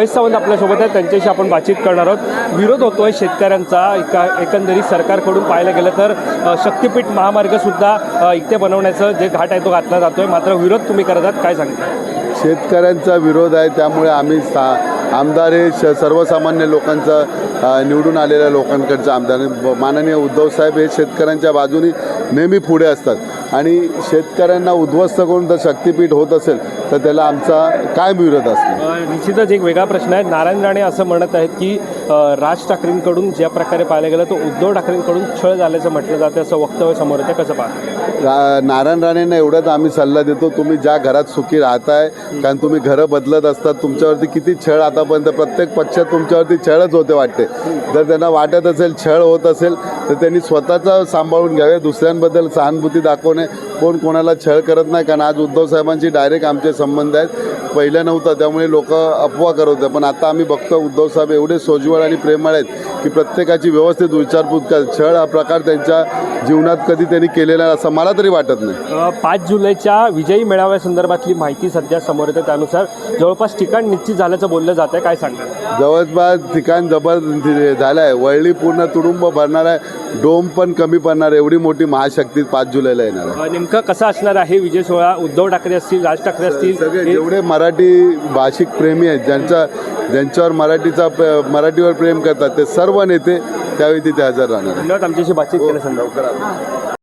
महेश सावंत आपल्यासोबत आहे त्यांच्याशी आपण बातचीत करणार आहोत. विरोध होतोय शेतकऱ्यांचा. एका एकंदरीत सरकारकडून पाहायला गेलं तर शक्तीपीठ शक्तिपीठ महामार्गसुद्धा इथे बनवण्याचं जे घाट आहे तो घातला जातोय. मात्र विरोध तुम्ही करत आहात. काय सांगता? शेतकऱ्यांचा विरोध आहे. त्यामुळे आम्ही सा आमदार हे श सर्वसामान्य लोकांचा निवडून आलेल्या लोकांकडचं आमदार माननीय उद्धव साहेब हे शेतकऱ्यांच्या बाजूने नेहमी पुढे असतात. आणि शेतकऱ्यांना उद्ध्वस्त करून जर शक्तीपीठ होत असेल तर त्याला आमचा काय विरोध असेल निश्चितच एक वेगळा प्रश्न आहे. नारायण राणे असं म्हणत आहेत की राज ठाकरेंकडून ज्या प्रकारे पाहायला गेलं तर उद्धव ठाकरेंकडून छळ झाल्याचं म्हटलं जातं असं वक्तव्य समोर येतं. कसं पाहता? रा नारायण राणेंना एवढाच आम्ही सल्ला देतो तुम्ही ज्या घरात सुखी राहताय कारण तुम्ही घरं बदलत असतात तुमच्यावरती किती छळ आतापर्यंत प्रत्येक पक्षात तुमच्यावरती छळच होते वाटते. जर त्यांना वाटत असेल छळ होत असेल तर त्यांनी स्वतःचा सांभाळून घ्यावे दुसऱ्यांबद्दल सहानुभूती दाखवणे. कोण कोणाला छळ करत नाही कारण आज उद्धव साहेबांशी डायरेक्ट आमचे संबंध आहेत. पहिलं नव्हतं त्यामुळे लोक अफवा करत होते पण आता आम्ही बघतो उद्धव साहेब एवढे सोज्वळ आणि प्रेमळ आहेत की प्रत्येकाची व्यवस्थित विचारपूस कर. छळ हा प्रकार त्यांच्या जीवनात कधी त्यांनी केलेला असं मला तरी वाटत नाही. पाच जुलैच्या विजयी मेळाव्यासंदर्भातली माहिती सध्या समोर येते. त्यानुसार जवळपास ठिकाण निश्चित झाल्याचं बोललं जात आहे काय सांगतात जवळपास ठिकाण जबर झालं आहे वळली पूर्ण तुडुंब भरणार आहे. डोम पण कमी पडणार आहे. एवढी मोठी महाशक्ती पाच जुलैला येणार आहे. नेमकं कसं असणार आहे? विजय सोहळा उद्धव ठाकरे असतील राज ठाकरे असतील? सगळे जेवढे मराठी भाषिक प्रेमी आहेत ज्यांचा ज्यांच्यावर मराठीचा प- मराठीवर प्रेम करतात ते सर्व नेते त्यावेळी तिथे हजर राहणार आमच्याशी बातचीत केल्यासंदर्भात आलो.